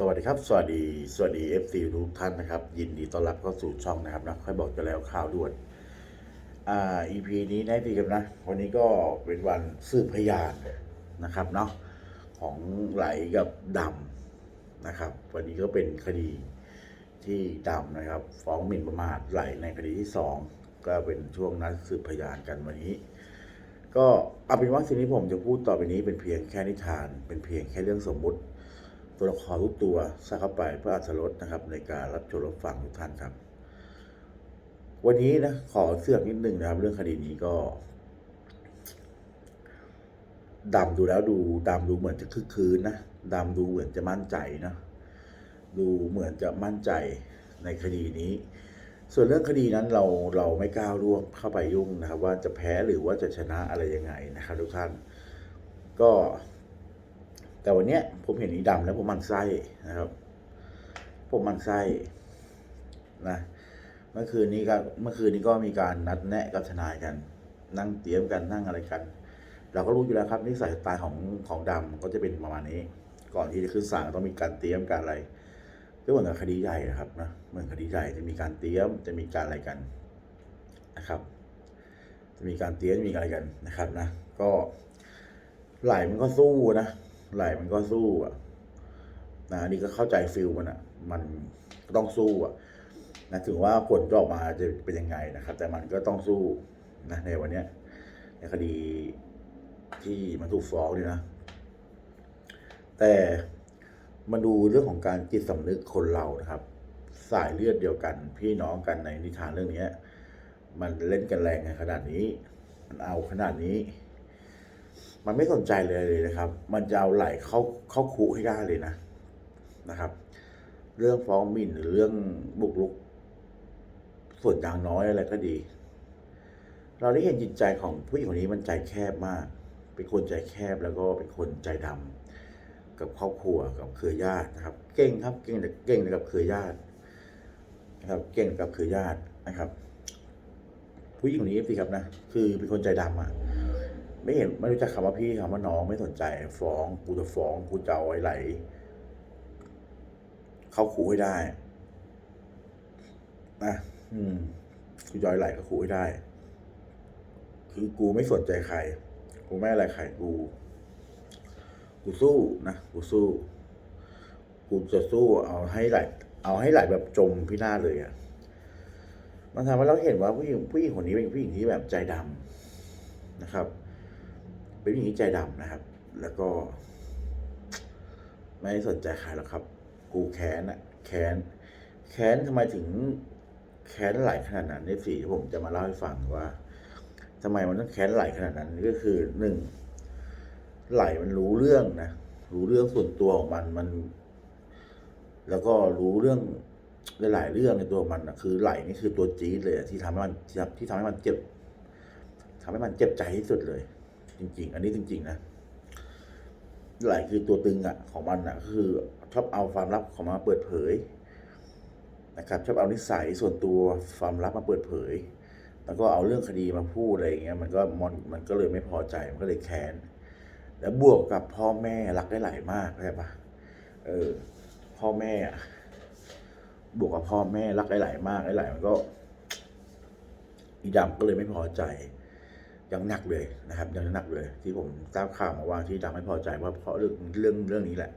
สวัสดีครับ สวัสดี สวัสดี FC ทุกท่านนะครับ ยินดีต้อนรับเข้าสู่ช่องนะครับนะค่อยบอกจะแล้วข่าวด่วนอ่า EP นี้นะพี่ครับนะ วันนี้ก็เป็นวันสืบพยานนะครับเนาะของไหลกับดำนะครับ วันนี้ก็เป็นคดีที่ดำนะครับ ฟ้องหมิ่นประมาทไหลในคดีที่สองก็เป็นช่วงนัดสืบพยานกันวันนี้ ก็เอาเป็นว่าสิ่งที่ผมจะพูดต่อไปนี้เป็นเพียงแค่นิทาน เป็นเพียงแค่เรื่องสมมุติ ตัวละครทุกตัวใส่เข้าไปเพื่ออรรถรสนะครับ ในการรับชมรับฟังทุกท่านครับ วันนี้นะขอเสือกนิดนึงนะครับ เรื่องคดีนี้ก็ดำดูแล้วดูดำดูเหมือนจะคึกคืนนะดำดูเหมือนจะมั่นใจนะดูเหมือนจะมั่นใจในคดีนี้ ส่วนเรื่องคดีนั้นเราเราไม่ก้าวล่วงเข้าไปยุ่งนะครับ ว่าจะแพ้หรือว่าจะชนะอะไรยังไงนะครับทุกท่าน ก็ แต่วันเนี้ยผมเห็นอีดำแล้วผมมันไส้นะครับ ผมมันไส้นะ เมื่อคืนนี้ก็เมื่อคืนนี้ก็มีการนัดแนะกับทนายกัน นั่งเตรียมกันนั่งอะไรกัน เราก็รู้อยู่แล้วครับนิสัยสไตล์ของของดำก็จะเป็นประมาณนี้ ก่อนที่จะขึ้นศาลต้องมีการเตรียมการอะไรก็เหมือนกับคดีใหญ่นะครับนะเหมือนคดีใหญ่จะมีการเตรียมจะมีการอะไรกันนะครับจะมีการเตรียมมีอะไรกันนะครับนะ ก็ไหลมันก็สู้นะ ไหลมันก็สู้อะนะนี่ก็เข้าใจฟิลมันอะ มันต้องสู้อะนะถึงว่าผลจะออกมาจะเป็นยังไงนะครับ แต่มันก็ต้องสู้นะในวันเนี้ยในคดีที่มันถูกฟ้องนี่นะ แต่มาดูเรื่องของการจิตสำนึกคนเรานะครับ สายเลือดเดียวกัน พี่น้องกันในนิทานเรื่องนี้มันเล่นกันแรงขนาดนี้ มันเอาขนาดนี้ มันไม่สนใจเลยเลยนะครับ มันจะเอาไหลเข้าเข้าคุให้ได้เลยนะนะครับ เรื่องฟ้องหมิ่นหรือเรื่องบุกรุก ส่วนอย่างน้อยอะไรก็ดี เราได้เห็นจิตใจของผู้หญิงคนนี้มันใจแคบมาก เป็นคนใจแคบแล้วก็เป็นคนใจดำกับครอบครัวกับเครือญาตินะครับ เก่งครับเก่งแต่เก่งกับเครือญาตินะครับ เก่งกับเครือญาตินะครับ ผู้หญิงคนนี้สิครับนะคือเป็นคนใจดำอะ ไม่เห็นไม่รู้จักคำว่าพี่คำว่าน้องไม่สนใจ ฟ้องกูจะฟ้องกูจะเอาไว้ไหล เขาขู่ให้ได้นะอืมกูจอยไหลก็ขู่ให้ได้ คือกูไม่สนใจใคร กูไม่อะไรใครกู กูสู้นะกูสู้ กูจะสู้เอาให้ไหลเอาให้ไหลแบบจมพินาศเลยอะมันทำให้เราเห็นว่าผู้หญิงผู้หญิงคนนี้เป็นผู้หญิงที่แบบใจดำนะครับ เป็นผู้หญิงที่ใจดำนะครับ แล้วก็ ไม่สนใจใครหรอกครับ กูแค้นอะแค้น แค้นทำไมถึงแค้นไหลขนาดนั้นในสี่ที่ผมจะมาเล่าให้ฟังว่าทำไมมันต้องแค้นไหลขนาดนั้นก็คือหนึ่งไหลมันรู้เรื่องนะรู้เรื่องส่วนตัวของมันมัน แล้วก็รู้เรื่องหลายๆเรื่องในตัวมันนะคือไหลนี่คือตัวจี๊ดเลยที่ทำให้มันที่ทำที่ทำให้มันเจ็บทำให้มันเจ็บใจที่สุดเลย จริง ๆ อันนี้จริง ๆ นะหลายคือตัวตึงอะของมันอะคือ ชอบเอาความลับของมาเปิดเผยนะครับชอบเอานิสัยส่วนตัวความลับมาเปิดเผย แล้วก็เอาเรื่องคดีมาพูดอะไรอย่างเงี้ยมันก็มันมันก็เลยไม่พอใจมันก็เลยแค้นแล้วบวกกับพ่อแม่รักได้หลายมากใช่ปะเออพ่อแม่อะบวกกับพ่อแม่รักได้หลายมากได้หลายมันก็อีดำก็เลยไม่พอใจ ยังหนักเลยนะครับยังหนักเลย ที่ผมทราบข่าวมาว่าที่ดำไม่พอใจว่าเพราะเรื่องเรื่องเรื่องนี้แหละ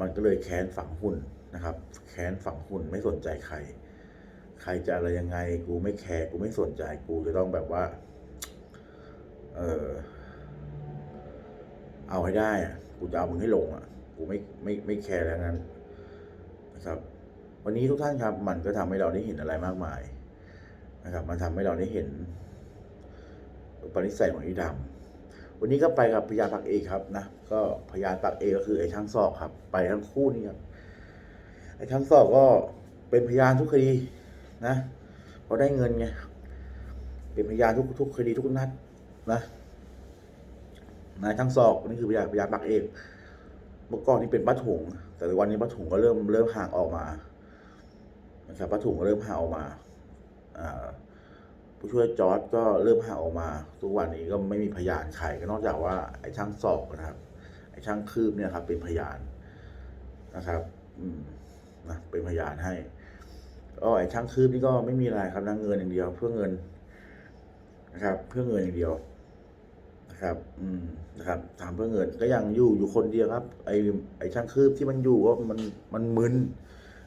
มันก็เลยแค้นฝังหุ่นนะครับ แค้นฝังหุ่นไม่สนใจใคร ใครจะอะไรยังไง กูไม่แคร์กูไม่สนใจกูจะต้องแบบว่า เออเอาให้ได้อะกูจะเอามึงให้ลงอะกูไม่ไม่ไม่แคร์แล้วนั้นนะครับ วันนี้ทุกท่านครับ มันก็ทำให้เราได้เห็นอะไรมากมายนะครับ มันทำให้เราได้เห็น อุปนิสัยของอีดำวันนี้ก็ไปกับพยานปากเอกครับนะก็พยานปากเอกก็คือไอ้ช่างสอบครับ ไปทั้งคู่นี่ครับไอ้ช่างสอบก็เป็นพยานทุกคดีนะเพราะได้เงินไงเป็นพยานทุกทุกคดีทุกนัดนะนายช่างสอบนี่คือพยานพยานปากเอกเมื่อก่อนนี่เป็นป้าถุง แต่วันนี้ป้าถุงก็เริ่มเริ่มห่างออกมานะครับป้าถุงก็เริ่มห่างออกมาอ่า ผู้ช่วยจอร์ดก็เริ่มห่างออกมา ทุกวันนี้ก็ไม่มีพยานใครก็นอกจากว่าไอ้ช่างสอบนะครับ ไอ้ช่างคืบเนี่ยครับ เป็นพยานนะครับ อืมนะเป็นพยานให้ก็ไอ้ช่างคืบนี่ก็ไม่มีอะไรครับนะเงินอย่างเดียว เพื่อเงินนะครับ เพื่อเงินอย่างเดียวนะครับ อืมนะครับถามเพื่อเงินก็ยังอยู่อยู่คนเดียวครับ ไอ้ไอ้ช่างคืบที่มันอยู่ว่ามันมันมึน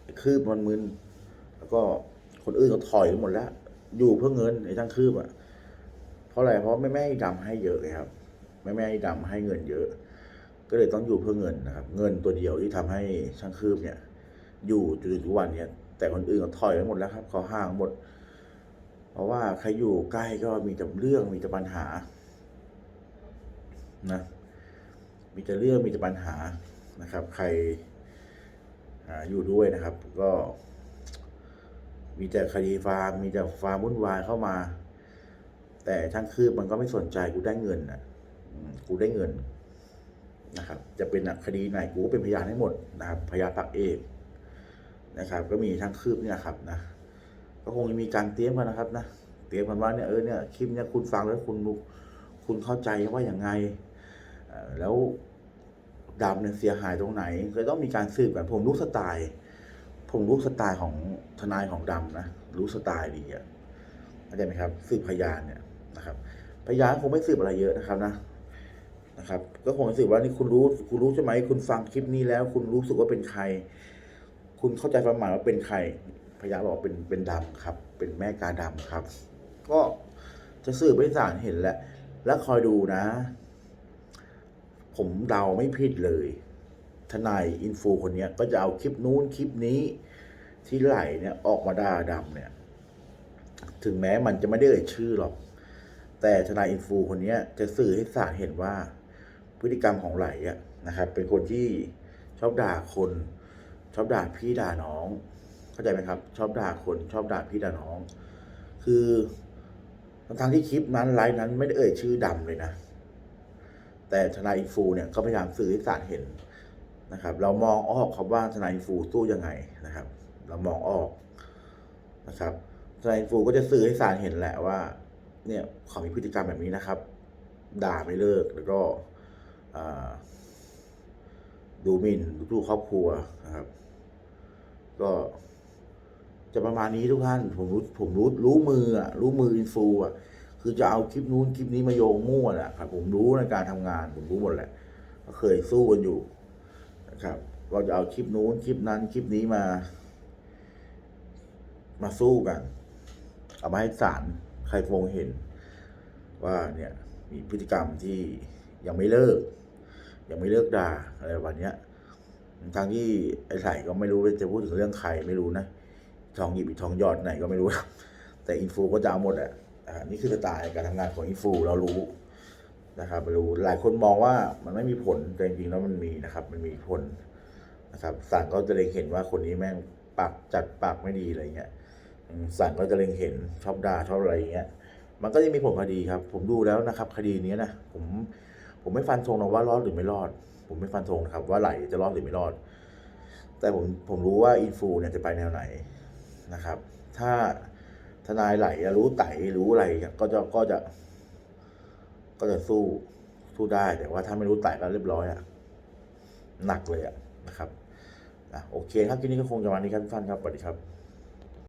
ไอ้คืบมันมึนแล้วก็คนอื่นก็ถอยหมดแล้ว อยู่เพื่อเงินไอ้ช่างคืบอะ เพราะอะไรเพราะแม่แม่ดำให้เยอะครับแม่แม่ดำให้เงินเยอะ ก็เลยต้องอยู่เพื่อเงินนะครับ เงินตัวเดียวที่ทำให้ช่างคืบเนี่ย อยู่จนถึงทุกวันเนี่ย แต่คนอื่นก็ถอยไปหมดแล้วครับเขาห่างหมด เพราะว่าใครอยู่ใกล้ก็มีแต่เรื่องมีแต่ปัญหา นะมีแต่เรื่องมีแต่ปัญหานะครับ ใครอยู่ด้วยนะครับ ก็ มีแต่คดีฟาร์ม มีแต่ฟาร์มวุ่นวายเข้ามา แต่ช่างคืบมันก็ไม่สนใจกูได้เงินอะกูได้เงินนะครับ จะเป็นคดีไหนกูเป็นพยานให้หมดนะครับพยานปากเอกนะครับ ก็มีช่างคืบเนี่ยครับนะก็คงจะมีการเตรียมกันนะครับนะเตรียมกันว่าเนี่ยเออเนี่ยคลิปเนี่ยคุณฟังแล้วคุณรู้คุณเข้าใจว่าอย่างไงแล้วดำเนี่ยเสียหายตรงไหนก็ต้องมีการสืบกันผมรู้สไตล์ ผมรู้สไตล์ของทนายของดำนะรู้สไตล์ดีอะเข้าใจไหมครับสืบพยานเนี่ยนะครับ พยานคงไม่สืบอะไรเยอะนะครับนะนะครับ ก็คงจะสืบว่านี่คุณรู้คุณรู้ใช่ไหมคุณฟังคลิปนี้แล้ว คุณรู้สึกว่าเป็นใคร คุณเข้าใจความหมายว่าเป็นใคร พยานบอกเป็นเป็นดำครับ เป็นแม่กาดำครับ ก็จะสืบไปศาลเห็นแล้ว แล้วคอยดูนะ ผมเดาไม่ผิดเลย ทนายอินฟูคนนี้ก็จะเอาคลิปนู้นคลิปนี้ที่ไหลเนี่ยออกมาด่าดำเนี่ย ถึงแม้มันจะไม่ได้เอ่ยชื่อหรอก แต่ทนายอินฟูคนนี้จะสื่อให้ศาลเห็นว่า พฤติกรรมของไหลอะนะครับ เป็นคนที่ชอบด่าคน ชอบด่าพี่ด่าน้อง เข้าใจไหมครับ ชอบด่าคนชอบด่าพี่ด่าน้อง คือทั้งที่คลิปนั้นไลฟ์นั้นไม่ได้เอ่ยชื่อดำเลยนะ แต่ทนายอินฟูเนี่ยก็พยายามสื่อให้ศาลเห็น นะครับ เรามองออกครับว่าทนายอินฟูสู้ยังไงนะครับ เรามองออกนะครับทนายอินฟูก็จะสื่อให้ศาลเห็นแหละว่า เนี่ยเขามีพฤติกรรมแบบนี้นะครับ ด่าไม่เลิกแล้วก็ดูหมิ่นดูถูกครอบครัวนะครับ ก็จะประมาณนี้ทุกท่าน ผมรู้ผมรู้รู้มืออะรู้มืออินฟูอะคือจะเอาคลิปนู้นคลิปนี้มาโยงมั่วแหละครับผมรู้ในการทำงาน ผมรู้หมดแหละเคยสู้กันอยู่ ครับก็จะเอาคลิปนู้นคลิปนั้นคลิปนี้มา มาสู้กัน เอามาให้ศาลใครคงเห็น ว่าเนี่ยมีพฤติกรรมที่ยังไม่เลิก ยังไม่เลิกด่าอะไรวันเนี้ยทั้งที่ไอ้ไข่ก็ไม่รู้จะพูดถึงเรื่องใครไม่รู้นะทองหยิบอีกทองหยอดไหนก็ไม่รู้ แต่อินฟูก็จะเอาหมดอะอ่านี่คือสไตล์การทำงานของอินฟูเรารู้ นะครับรู้หลายคนมองว่ามันไม่มีผลแต่จริงๆแล้วมันมีนะครับ มันมีผลนะครับศาลก็จะเล็งเห็นว่าคนนี้แม่งปากจัดปากไม่ดีอะไรเงี้ยอืมศาลก็จะเล็งเห็นชอบด่าชอบอะไรเงี้ยมันก็จะมีผลคดีครับ ผมดูแล้วนะครับ คดีนี้นะผมผมไม่ฟันธงนะว่ารอดหรือไม่รอด ผมไม่ฟันธงนะครับ ว่าไหลจะรอดหรือไม่รอด แต่ผมผมรู้ว่าอินฟูเนี่ยจะไปแนวไหนนะครับ ถ้าทนายไหลรู้ไตรู้อะไรก็จะก็จะ ก็จะสู้สู้ได้แต่ว่าถ้าไม่รู้ไต่ก็เรียบร้อยอะหนักเลยอะนะครับนะโอเคครับที่นี้ก็คงจะวันนี้ครับทุกท่านครับสวัสดีครับ